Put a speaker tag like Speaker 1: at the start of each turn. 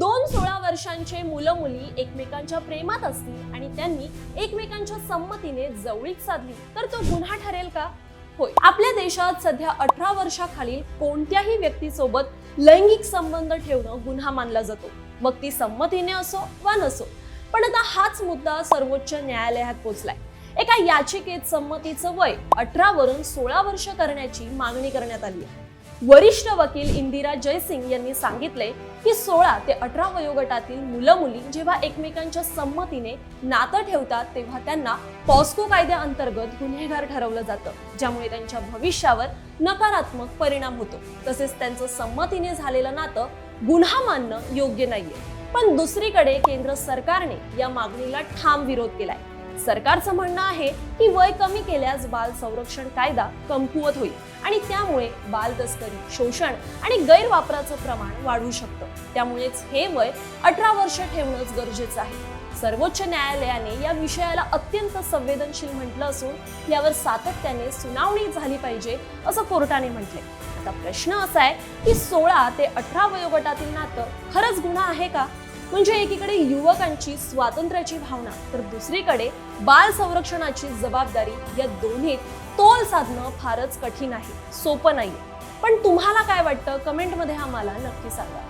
Speaker 1: दोन सोळा वर्षांचे मुलं मुली एकमेकांच्या प्रेमात असतील आणि त्यांनी एकमेकांच्या संमतीने जवळीक साधली तर तो गुन्हा ठरेल का? होय. आपल्या देशात सध्या अठरा वर्षाखालील कोणत्याही व्यक्तीसोबत लैंगिक संबंध ठेवणं गुन्हा मानला जातो. मग ती संमतीने असो वा नसो पण आता हाच मुद्दा सर्वोच्च न्यायालयात पोहोचलाय एका याचिकेत संमतीचं वय अठरा वरून सोळा वर्ष करण्याची मागणी करण्यात आली आहे. वरिष्ठ वकील इंदिरा जयसिंग यांनी सांगितले की सोळा ते अठरा वयोगटातील मुलं मुली जेव्हा एकमेकांच्या संमतीने नातं ठेवतात तेव्हा त्यांना पॉस्को कायद्याअंतर्गत गुन्हेगार ठरवलं जातं ज्यामुळे त्यांच्या भविष्यावर नकारात्मक परिणाम होतो. तसेच त्यांचं संमतीने झालेलं नातं गुन्हा मानणं योग्य नाहीये. पण दुसरीकडे केंद्र सरकारने या मागणीला ठाम विरोध केलाय. सरकारचं म्हणणं आहे की वय कमी केल्यास बाल संरक्षण कायदा कमकुवत होईल आणि त्यामुळे बाल तस्करी शोषण आणि गैरवापराचं प्रमाण वाढू शकतं. त्यामुळेच हे वय अठरा वर्ष ठेवणंच गरजेचं आहे. सर्वोच्च न्यायालयाने या विषयाला अत्यंत संवेदनशील म्हटलं असून यावर सातत्याने सुनावणी झाली पाहिजे असं कोर्टाने म्हटले आता प्रश्न असा आहे की सोळा ते अठरा वयोगटातील नातं खरंच गुन्हा आहे का? म्हणजे एकीकडे युवकांची स्वातंत्र्याची भावना तर दुसरीकडे बाल संरक्षणाची जबाबदारी या दोन्हीत तोल साधणं फारच कठीण आहे सोपं नाही पण तुम्हाला काय वाटतं? कमेंटमध्ये आम्हाला नक्की सांगा.